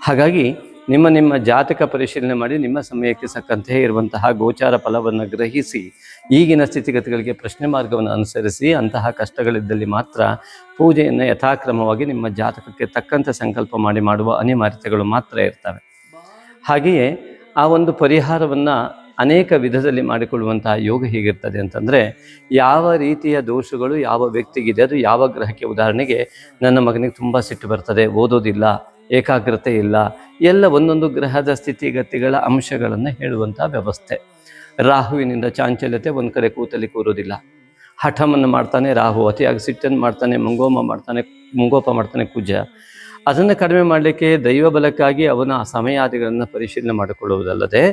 ಹಾಗಾಗಿ ನಿಮ್ಮ ನಿಮ್ಮ ಜಾತಕ ಪರಿಶೀಲನೆ ಮಾಡಿ, ನಿಮ್ಮ ಸಮಯಕ್ಕೆ ಸಕ್ಕಂತೆ ಇರುವಂತಹ ಗೋಚಾರ ಫಲವನ್ನು ಗ್ರಹಿಸಿ, ಈಗಿನ ಸ್ಥಿತಿಗತಿಗಳಿಗೆ ಪ್ರಶ್ನೆ ಮಾರ್ಗವನ್ನು ಅನುಸರಿಸಿ, ಅಂತಹ ಕಷ್ಟಗಳಿದ್ದಲ್ಲಿ ಮಾತ್ರ ಪೂಜೆಯನ್ನು ಯಥಾಕ್ರಮವಾಗಿ ನಿಮ್ಮ ಜಾತಕಕ್ಕೆ ತಕ್ಕಂತೆ ಸಂಕಲ್ಪ ಮಾಡಿ ಮಾಡುವ ಅನಿವಾರ್ಯತೆಗಳು ಮಾತ್ರ ಇರ್ತವೆ. ಹಾಗೆಯೇ ಆ ಒಂದು ಪರಿಹಾರವನ್ನು ಅನೇಕ ವಿಧದಲ್ಲಿ ಮಾಡಿಕೊಳ್ಳುವಂತಹ ಯೋಗ ಹೇಗಿರ್ತದೆ ಅಂತಂದರೆ, ಯಾವ ರೀತಿಯ ದೋಷಗಳು ಯಾವ ವ್ಯಕ್ತಿಗಿದೆ, ಅದು ಯಾವ ಗ್ರಹಕ್ಕೆ ಉದಾಹರಣೆಗೆ ನನ್ನ ಮಗನಿಗೆ ತುಂಬ ಸಿಟ್ಟು ಬರ್ತದೆ, ಓದೋದಿಲ್ಲ ಏಕಾಗ್ರತೆ ಇಲ್ಲ. ಎಲ್ಲ ಒಂದೊಂದು ಗ್ರಹದ ಸ್ಥಿತಿಗತಿಗಳ ಅಂಶಗಳನ್ನು ಹೇಳುವಂಥ ವ್ಯವಸ್ಥೆ. ರಾಹುವಿನಿಂದ ಚಾಂಚಲ್ಯತೆ ಒಂದು ಕಡೆ ಕೂತಲ್ಲಿ ಕೂರೋದಿಲ್ಲ ಹಠವನ್ನು ಮಾಡ್ತಾನೆ ರಾಹು, ಅತಿಯಾಗಿ ಸಿಟ್ಟನ್ನು ಮಾಡ್ತಾನೆ, ಮುಂಗೋಮ ಮಾಡ್ತಾನೆ, ಮುಂಗೋಪ ಮಾಡ್ತಾನೆ ಕುಜ. ಅದನ್ನು ಕಡಿಮೆ ಮಾಡಲಿಕ್ಕೆ ದೈವ ಬಲಕ್ಕಾಗಿ ಅವನ ಸಮಯಾದಿಗಳನ್ನು ಪರಿಶೀಲನೆ ಮಾಡಿಕೊಳ್ಳುವುದಲ್ಲದೆ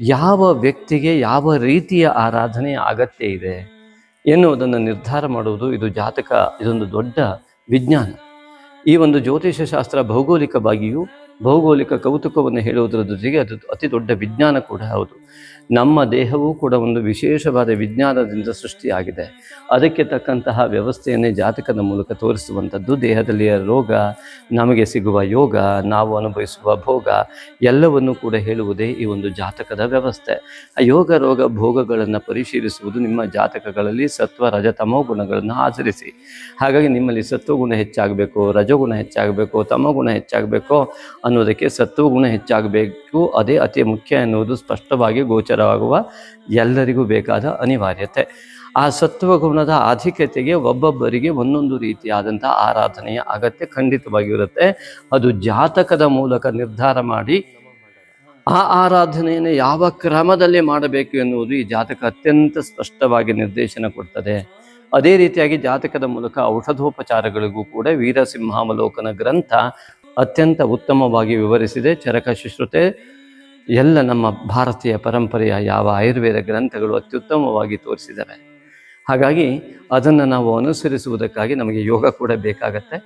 ಯಾವ ವ್ಯಕ್ತಿಗೆ ಯಾವ ರೀತಿಯ ಆರಾಧನೆಯ ಅಗತ್ಯ ಇದೆ ಎನ್ನುವುದನ್ನು ನಿರ್ಧಾರ ಮಾಡುವುದು ಇದು ಜಾತಕ, ಇದೊಂದು ದೊಡ್ಡ ವಿಜ್ಞಾನ. ಈ ಒಂದು ಜ್ಯೋತಿಷ ಶಾಸ್ತ್ರ ಭೌಗೋಳಿಕವಾಗಿಯೂ ಭೌಗೋಳಿಕ ಕೌತುಕವನ್ನು ಹೇಳುವುದರ ಜೊತೆಗೆ ಅದು ಅತಿ ದೊಡ್ಡ ವಿಜ್ಞಾನ ಕೂಡ ಹೌದು. ನಮ್ಮ ದೇಹವೂ ಕೂಡ ಒಂದು ವಿಶೇಷವಾದ ವಿಜ್ಞಾನದಿಂದ ಸೃಷ್ಟಿಯಾಗಿದೆ. ಅದಕ್ಕೆ ತಕ್ಕಂತಹ ವ್ಯವಸ್ಥೆಯನ್ನೇ ಜಾತಕದ ಮೂಲಕ ತೋರಿಸುವಂಥದ್ದು ದೇಹದಲ್ಲಿಯ ರೋಗ, ನಮಗೆ ಸಿಗುವ ಯೋಗ, ನಾವು ಅನುಭವಿಸುವ ಭೋಗ, ಎಲ್ಲವನ್ನು ಕೂಡ ಹೇಳುವುದೇ ಈ ಒಂದು ಜಾತಕದ ವ್ಯವಸ್ಥೆ. ಆ ಯೋಗ, ರೋಗ, ಭೋಗಗಳನ್ನು ಪರಿಶೀಲಿಸುವುದು ನಿಮ್ಮ ಜಾತಕಗಳಲ್ಲಿ ಸತ್ವ, ರಜ, ತಮೋ ಗುಣಗಳನ್ನು ಆಚರಿಸಿ. ಹಾಗಾಗಿ ನಿಮ್ಮಲ್ಲಿ ಸತ್ವಗುಣ ಹೆಚ್ಚಾಗಬೇಕು ರಜಗುಣ ಹೆಚ್ಚಾಗಬೇಕು ತಮೋಗುಣ ಹೆಚ್ಚಾಗಬೇಕು ಅನ್ನೋದಕ್ಕೆ ಸತ್ವಗುಣ ಹೆಚ್ಚಾಗಬೇಕು, ಅದೇ ಅತಿ ಮುಖ್ಯ ಎನ್ನುವುದು ಸ್ಪಷ್ಟವಾಗಿ ಗೋಚರವಾಗುವ ಎಲ್ಲರಿಗೂ ಬೇಕಾದ ಅನಿವಾರ್ಯತೆ. ಆ ಸತ್ವಗುಣದ ಆಧಿಕ್ಯತೆಗೆ ಒಬ್ಬೊಬ್ಬರಿಗೆ ಒಂದೊಂದು ರೀತಿಯಾದಂಥ ಆರಾಧನೆಯ ಅಗತ್ಯ ಖಂಡಿತವಾಗಿರುತ್ತೆ. ಅದು ಜಾತಕದ ಮೂಲಕ ನಿರ್ಧಾರ ಮಾಡಿ ಆ ಆರಾಧನೆಯನ್ನು ಯಾವ ಕ್ರಮದಲ್ಲಿ ಮಾಡಬೇಕು ಎನ್ನುವುದು ಈ ಜಾತಕ ಅತ್ಯಂತ ಸ್ಪಷ್ಟವಾಗಿ ನಿರ್ದೇಶನ ಕೊಡ್ತದೆ. ಅದೇ ರೀತಿಯಾಗಿ ಜಾತಕದ ಮೂಲಕ ಔಷಧೋಪಚಾರಗಳಿಗೂ ಕೂಡ ವೀರಸಿಂಹಾವಲೋಕನ ಗ್ರಂಥ ಅತ್ಯಂತ ಉತ್ತಮವಾಗಿ ವಿವರಿಸಿದೆ. ಚರಕ ಶುಶ್ರುತೆ ಎಲ್ಲ ನಮ್ಮ ಭಾರತೀಯ ಪರಂಪರೆಯ ಯಾವ ಆಯುರ್ವೇದ ಗ್ರಂಥಗಳು ಅತ್ಯುತ್ತಮವಾಗಿ ತೋರಿಸಿದ್ದಾರೆ ಹಾಗಾಗಿ ಅದನ್ನು ನಾವು ಅನುಸರಿಸುವುದಕ್ಕಾಗಿ ನಮಗೆ ಯೋಗ ಕೂಡ ಬೇಕಾಗತ್ತೆ.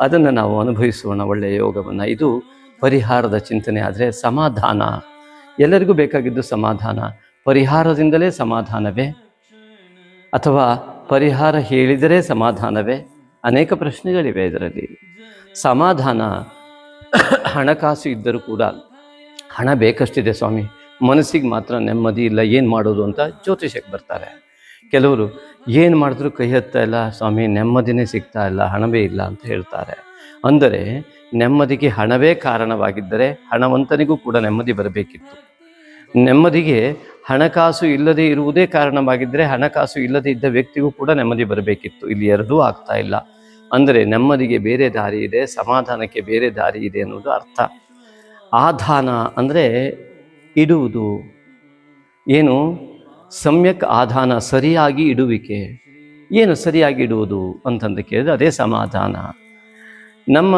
ಅದನ್ನು ನಾವು ಅನುಭವಿಸೋಣ ಒಳ್ಳೆಯ ಯೋಗವನ್ನು. ಇದು ಪರಿಹಾರದ ಚಿಂತನೆ ಆದರೆ ಸಮಾಧಾನ. ಎಲ್ಲರಿಗೂ ಬೇಕಾಗಿದ್ದು ಸಮಾಧಾನ. ಪರಿಹಾರದಿಂದಲೇ ಸಮಾಧಾನವೇ? ಅಥವಾ ಪರಿಹಾರ ಹೇಳಿದರೆ ಸಮಾಧಾನವೇ? ಅನೇಕ ಪ್ರಶ್ನೆಗಳಿವೆ ಇದರಲ್ಲಿ. ಸಮಾಧಾನ ಹಣಕಾಸು ಇದ್ದರೂ ಕೂಡ ಹಣ ಬೇಕಷ್ಟಿದೆ ಸ್ವಾಮಿ. ಮನಸ್ಸಿಗೆ ಮಾತ್ರ ನೆಮ್ಮದಿ ಇಲ್ಲ, ಏನು ಮಾಡೋದು ಅಂತ ಜ್ಯೋತಿಷಕ್ಕೆ ಬರ್ತಾರೆ. ಕೆಲವರು, ಏನು ಮಾಡಿದ್ರೂ ಕೈ ಹತ್ತಾ ಇಲ್ಲ, ಸ್ವಾಮಿ, ನೆಮ್ಮದಿನೇ ಸಿಗ್ತಾ ಇಲ್ಲ, ಹಣವೇ ಇಲ್ಲ ಅಂತ ಹೇಳ್ತಾರೆ. ಅಂದರೆ, ನೆಮ್ಮದಿಗೆ ಹಣವೇ ಕಾರಣವಾಗಿದ್ದರೆ ಹಣವಂತನಿಗೂ ಕೂಡ ನೆಮ್ಮದಿ ಬರಬೇಕಿತ್ತು. ನೆಮ್ಮದಿಗೆ ಹಣಕಾಸು ಇಲ್ಲದೆ ಇರುವುದೇ ಕಾರಣವಾಗಿದ್ದರೆ ಹಣಕಾಸು ಇಲ್ಲದೆ ಇದ್ದ ವ್ಯಕ್ತಿಗೂ ಕೂಡ ನೆಮ್ಮದಿ ಬರಬೇಕಿತ್ತು. ಇಲ್ಲಿ ಎರಡೂ ಆಗ್ತಾ ಇಲ್ಲ. ಅಂದರೆ, ನೆಮ್ಮದಿಗೆ ಬೇರೆ ದಾರಿ ಇದೆ, ಸಮಾಧಾನಕ್ಕೆ ಬೇರೆ ದಾರಿ ಇದೆ ಅನ್ನೋದು ಅರ್ಥ. ಆಧಾನ ಅಂದರೆ ಇಡುವುದು. ಏನು? ಸಮ್ಯಕ್ ಆಧಾನ ಸರಿಯಾಗಿ ಇಡುವಿಕೆ. ಏನು ಸರಿಯಾಗಿ ಇಡುವುದು ಅಂತಂದು ಕೇಳಿದರೆ ಅದೇ ಸಮಾಧಾನ. ನಮ್ಮ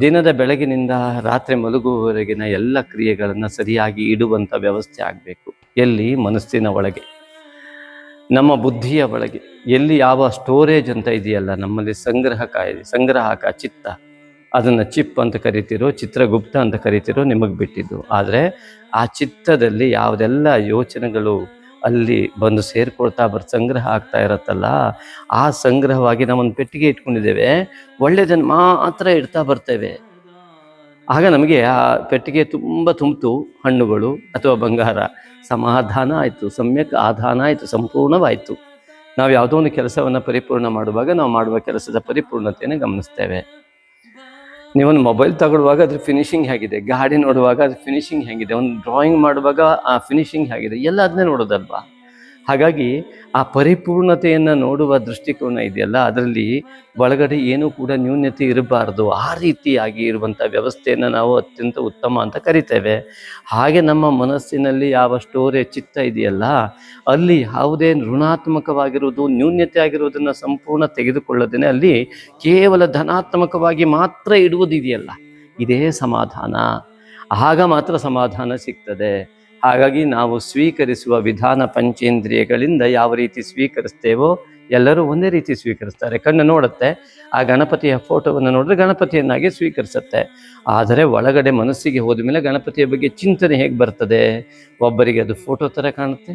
ದಿನದ ಬೆಳಗಿನಿಂದ ರಾತ್ರಿ ಮಲಗುವವರೆಗಿನ ಎಲ್ಲ ಕ್ರಿಯೆಗಳನ್ನು ಸರಿಯಾಗಿ ಇಡುವಂಥ ವ್ಯವಸ್ಥೆ ಆಗಬೇಕು. ಎಲ್ಲಿ? ಮನಸ್ಸಿನ ಒಳಗೆ. ನಮ್ಮ ಬುದ್ಧಿಯ ಒಳಗೆ. ಎಲ್ಲಿ ಯಾವ ಸ್ಟೋರೇಜ್ ಅಂತ ಇದೆಯಲ್ಲ, ನಮ್ಮಲ್ಲಿ ಸಂಗ್ರಹಕ ಇದೆ ಸಂಗ್ರಾಹಕ, ಚಿತ್ತ. ಅದನ್ನು ಚಿಪ್ ಅಂತ ಕರಿತಿರೋ, ಚಿತ್ರಗುಪ್ತ ಅಂತ ಕರಿತಿರೋ ನಿಮಗೆ ಬಿಟ್ಟಿದ್ದು. ಆದರೆ ಆ ಚಿತ್ತದಲ್ಲಿ ಯಾವುದೆಲ್ಲ ಯೋಚನೆಗಳು ಅಲ್ಲಿ ಬಂದು ಸೇರಿಕೊಳ್ತಾ ಬರ್, ಸಂಗ್ರಹ ಆಗ್ತಾ ಇರತ್ತಲ್ಲ, ಆ ಸಂಗ್ರಹವಾಗಿ ನಾವೊಂದು ಪೆಟ್ಟಿಗೆ ಇಟ್ಕೊಂಡಿದ್ದೇವೆ. ಒಳ್ಳೆಯದನ್ನು ಮಾತ್ರ ಇಡ್ತಾ ಬರ್ತೇವೆ. ಆಗ ನಮಗೆ ಆ ಪೆಟ್ಟಿಗೆ ತುಂಬ ತುಂಬಿತು, ಹಣ್ಣುಗಳು ಅಥವಾ ಬಂಗಾರ. ಸಮಾಧಾನ ಆಯಿತು, ಸಮ್ಯಕ್ ಆಧಾನ ಆಯಿತು, ಸಂಪೂರ್ಣವಾಯಿತು. ನಾವು ಯಾವುದೋ ಒಂದು ಕೆಲಸವನ್ನು ಪರಿಪೂರ್ಣ ಮಾಡುವಾಗ ನಾವು ಮಾಡುವ ಕೆಲಸದ ಪರಿಪೂರ್ಣತೆಯನ್ನು ಗಮನಿಸ್ತೇವೆ. ನೀವೊಂದು ಮೊಬೈಲ್ ತಗೊಳ್ಳುವಾಗ ಅದ್ರ ಫಿನಿಶಿಂಗ್ ಹೇಗಿದೆ? ಗಾಡಿ ನೋಡುವಾಗ ಅದ್ರ ಫಿನಿಶಿಂಗ್ ಹೇಗಿದೆ? ಒಂದು ಡ್ರಾಯಿಂಗ್ ಮಾಡುವಾಗ ಆ ಫಿನಿಶಿಂಗ್ ಹೇಗಿದೆ? ಎಲ್ಲ ಅದನ್ನೇ ನೋಡೋದಲ್ವಾ? ಹಾಗಾಗಿ ಆ ಪರಿಪೂರ್ಣತೆಯನ್ನು ನೋಡುವ ದೃಷ್ಟಿಕೋನ ಇದೆಯಲ್ಲ, ಅದರಲ್ಲಿ ಒಳಗಡೆ ಏನೂ ಕೂಡ ನ್ಯೂನ್ಯತೆ ಇರಬಾರ್ದು. ಆ ರೀತಿಯಾಗಿ ಇರುವಂಥ ವ್ಯವಸ್ಥೆಯನ್ನು ನಾವು ಅತ್ಯಂತ ಉತ್ತಮ ಅಂತ ಕರಿತೇವೆ. ಹಾಗೆ ನಮ್ಮ ಮನಸ್ಸಿನಲ್ಲಿ ಯಾವ ಸ್ಟೋರೇಜ್ ಚಿತ್ತ ಇದೆಯಲ್ಲ, ಅಲ್ಲಿ ಯಾವುದೇ ಋಣಾತ್ಮಕವಾಗಿರುವುದು ನ್ಯೂನ್ಯತೆ ಆಗಿರುವುದನ್ನು ಸಂಪೂರ್ಣ ತೆಗೆದುಕೊಳ್ಳದೇನೆ ಅಲ್ಲಿ ಕೇವಲ ಧನಾತ್ಮಕವಾಗಿ ಮಾತ್ರ ಇಡುವುದಿದೆಯಲ್ಲ. ಇದೇ ಸಮಾಧಾನ. ಆಗ ಮಾತ್ರ ಸಮಾಧಾನ ಸಿಗ್ತದೆ. ಹಾಗಾಗಿ ನಾವು ಸ್ವೀಕರಿಸುವ ವಿಧಾನ ಪಂಚೇಂದ್ರಿಯಗಳಿಂದ ಯಾವ ರೀತಿ ಸ್ವೀಕರಿಸ್ತೇವೋ ಎಲ್ಲರೂ ಒಂದೇ ರೀತಿ ಸ್ವೀಕರಿಸ್ತಾರೆ. ಕಣ್ಣು ನೋಡುತ್ತೆ, ಆ ಗಣಪತಿಯ ಫೋಟೋವನ್ನು ನೋಡಿದ್ರೆ ಗಣಪತಿಯನ್ನಾಗಿ ಸ್ವೀಕರಿಸುತ್ತೆ. ಆದರೆ ಒಳಗಡೆ ಮನಸ್ಸಿಗೆ ಹೋದ ಮೇಲೆ ಗಣಪತಿಯ ಬಗ್ಗೆ ಚಿಂತನೆ ಹೇಗೆ ಬರ್ತದೆ? ಒಬ್ಬರಿಗೆ ಅದು ಫೋಟೋ ಥರ ಕಾಣುತ್ತೆ,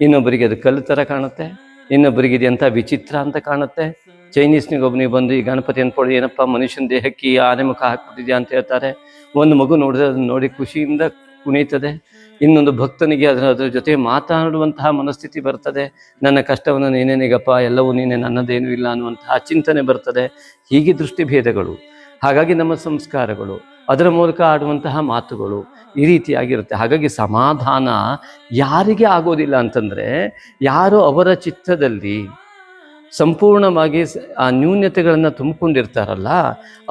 ಇನ್ನೊಬ್ಬರಿಗೆ ಅದು ಕಲ್ಲು ಥರ ಕಾಣುತ್ತೆ, ಇನ್ನೊಬ್ಬರಿಗೆ ಇದು ಎಂಥ ವಿಚಿತ್ರ ಅಂತ ಕಾಣುತ್ತೆ. ಚೈನೀಸ್ನಿಗೆ ಒಬ್ಬನಿಗೆ ಬಂದು ಈ ಗಣಪತಿ ಅಂದ್ಕೊಳ್ಳಿ ಏನಪ್ಪ ಮನುಷ್ಯನ ದೇಹಕ್ಕೆ ಆನೆ ಮುಖ ಹಾಕ್ಬಿಟ್ಟಿದ್ಯಾ ಅಂತ ಹೇಳ್ತಾರೆ. ಒಂದು ಮಗು ನೋಡಿದ್ರೆ ಅದನ್ನು ನೋಡಿ ಖುಷಿಯಿಂದ ಕುಣಿತದೆ. ಇನ್ನೊಂದು ಭಕ್ತನಿಗೆ ಅದರ ಅದರ ಜೊತೆ ಮಾತಾಡುವಂತಹ ಮನಸ್ಥಿತಿ ಬರ್ತದೆ. ನನ್ನ ಕಷ್ಟವನ್ನು ನೀನೇನಿಗಪ್ಪ ಎಲ್ಲವೂ ನೀನೆ, ನನ್ನದೇನೂ ಇಲ್ಲ ಅನ್ನುವಂತಹ ಚಿಂತನೆ ಬರ್ತದೆ. ಹೀಗೆ ದೃಷ್ಟಿಭೇದಗಳು ಹಾಗಾಗಿ ನಮ್ಮ ಸಂಸ್ಕಾರಗಳು, ಅದರ ಮೂಲಕ ಆಡುವಂತಹ ಮಾತುಗಳು ಈ ರೀತಿಯಾಗಿರುತ್ತೆ. ಹಾಗಾಗಿ ಸಮಾಧಾನ ಯಾರಿಗೆ ಆಗೋದಿಲ್ಲ ಅಂತಂದರೆ, ಯಾರು ಅವರ ಚಿತ್ತದಲ್ಲಿ ಸಂಪೂರ್ಣವಾಗಿ ಆ ನ್ಯೂನ್ಯತೆಗಳನ್ನು ತುಂಬಿಕೊಂಡಿರ್ತಾರಲ್ಲ,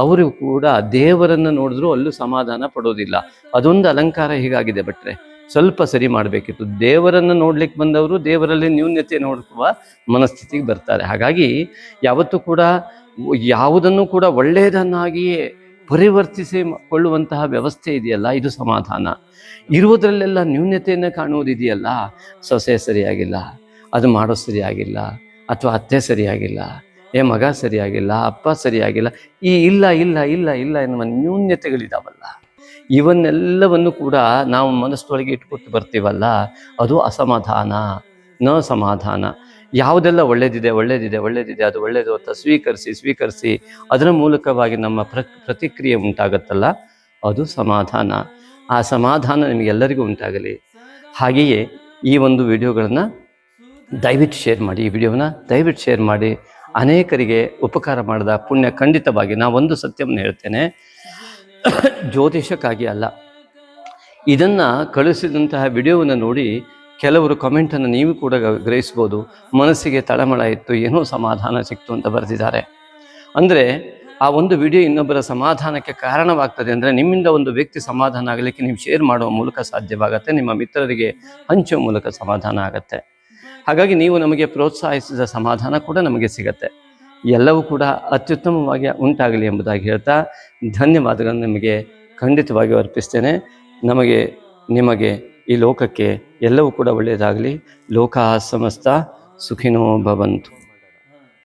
ಅವರು ಕೂಡ ದೇವರನ್ನು ನೋಡಿದ್ರೂ ಅಲ್ಲೂ ಸಮಾಧಾನ ಪಡೋದಿಲ್ಲ. ಅದೊಂದು ಅಲಂಕಾರ ಹೀಗಾಗಿದೆ ಭಟ್ರೆ. ಸ್ವಲ್ಪ ಸರಿ ಮಾಡಬೇಕಿತ್ತು. ದೇವರನ್ನು ನೋಡ್ಲಿಕ್ಕೆ ಬಂದವರು ದೇವರಲ್ಲಿ ನ್ಯೂನ್ಯತೆ ನೋಡುವ ಮನಸ್ಥಿತಿಗೆ ಬರ್ತಾರೆ. ಹಾಗಾಗಿ ಯಾವತ್ತೂ ಕೂಡ ಯಾವುದನ್ನು ಕೂಡ ಒಳ್ಳೆಯದನ್ನಾಗಿಯೇ ಪರಿವರ್ತಿಸಿ ಕೊಳ್ಳುವಂತಹ ವ್ಯವಸ್ಥೆ ಇದೆಯಲ್ಲ, ಇದು ಸಮಾಧಾನ. ಇರುವುದರಲ್ಲೆಲ್ಲ ನ್ಯೂನ್ಯತೆಯನ್ನು ಕಾಣುವುದಿದೆಯಲ್ಲ ಸೊಸೆ ಸರಿಯಾಗಿಲ್ಲ, ಅದು ಮಾಡೋ ಸರಿಯಾಗಿಲ್ಲ, ಅಥವಾ ಅತ್ತೆ ಸರಿಯಾಗಿಲ್ಲ, ಏ ಮಗ ಸರಿಯಾಗಿಲ್ಲ, ಅಪ್ಪ ಸರಿಯಾಗಿಲ್ಲ, ಈ ಇಲ್ಲ ಇಲ್ಲ ಇಲ್ಲ ಇಲ್ಲ ಎನ್ನುವ ನ್ಯೂನ್ಯತೆಗಳಿದಾವಲ್ಲ ಇವನ್ನೆಲ್ಲವನ್ನು ಕೂಡ ನಾವು ಮನಸ್ಸೊಳಗೆ ಇಟ್ಕೊಟ್ಟು ಬರ್ತೀವಲ್ಲ, ಅದು ಅಸಮಾಧಾನ ನ ಸಮಾಧಾನ ಯಾವುದೆಲ್ಲ ಒಳ್ಳೇದಿದೆ ಒಳ್ಳೇದಿದೆ ಒಳ್ಳೇದಿದೆ, ಅದು ಒಳ್ಳೆಯದು ಅಂತ ಸ್ವೀಕರಿಸಿ ಸ್ವೀಕರಿಸಿ, ಅದರ ಮೂಲಕವಾಗಿ ನಮ್ಮ ಪ್ರ, ಪ್ರತಿಕ್ರಿಯೆ ಉಂಟಾಗತ್ತಲ್ಲ, ಅದು ಸಮಾಧಾನ. ಆ ಸಮಾಧಾನ ನಿಮಗೆಲ್ಲರಿಗೂ ಉಂಟಾಗಲಿ. ಹಾಗೆಯೇ ಈ ಒಂದು ವಿಡಿಯೋಗಳನ್ನು ದಯವಿಟ್ಟು ಶೇರ್ ಮಾಡಿ. ಈ ವಿಡಿಯೋನ ದಯವಿಟ್ಟು ಶೇರ್ ಮಾಡಿ. ಅನೇಕರಿಗೆ ಉಪಕಾರ ಮಾಡಿದ ಪುಣ್ಯ ಖಂಡಿತವಾಗಿ ನಾವೊಂದು ಸತ್ಯವನ್ನು ಹೇಳ್ತೇನೆ. *coughs* ಜ್ಯೋತಿಷಕ್ಕಾಗಿ ಅಲ್ಲ. ಇದನ್ನು ಕಳಿಸಿದಂತಹ ವಿಡಿಯೋವನ್ನು ನೋಡಿ ಕೆಲವರು ಕಮೆಂಟನ್ನು ನೀವು ಕೂಡ ಗ್ರಹಿಸ್ಬೋದು. ಮನಸ್ಸಿಗೆ ತಳಮಳ ಇತ್ತು, ಏನೋ ಸಮಾಧಾನ ಸಿಕ್ತು ಅಂತ ಬರೆದಿದ್ದಾರೆ. ಅಂದರೆ ಆ ಒಂದು ವಿಡಿಯೋ ಇನ್ನೊಬ್ಬರ ಸಮಾಧಾನಕ್ಕೆ ಕಾರಣವಾಗ್ತದೆ ಅಂದರೆ ನಿಮ್ಮಿಂದ ಒಂದು ವ್ಯಕ್ತಿ ಸಮಾಧಾನ ಆಗಲಿಕ್ಕೆ ನೀವು ಶೇರ್ ಮಾಡುವ ಮೂಲಕ ಸಾಧ್ಯವಾಗುತ್ತೆ, ನಿಮ್ಮ ಮಿತ್ರರಿಗೆ ಹಂಚುವ ಮೂಲಕ ಸಮಾಧಾನ ಆಗುತ್ತೆ. ಹಾಗಾಗಿ ನೀವು ನಮಗೆ ಪ್ರೋತ್ಸಾಹಿಸಿದ ಸಮಾಧಾನ ಕೂಡ ನಮಗೆ ಸಿಗತ್ತೆ. ಎಲ್ಲವೂ ಕೂಡ ಅತ್ಯುತ್ತಮವಾಗಿ ಉಂಟಾಗಲಿ ಎಂಬುದಾಗಿ ಹೇಳ್ತಾ ಧನ್ಯವಾದಗಳನ್ನು ನಿಮಗೆ ಖಂಡಿತವಾಗಿ ಅರ್ಪಿಸ್ತೇನೆ. ನಮಗೆ, ನಿಮಗೆ ಈ ಲೋಕಕ್ಕೆ ಎಲ್ಲವೂ ಕೂಡ ಒಳ್ಳೆಯದಾಗಲಿ. ಲೋಕ ಸಮಸ್ತ ಸುಖಿನೋ ಭವಂತು.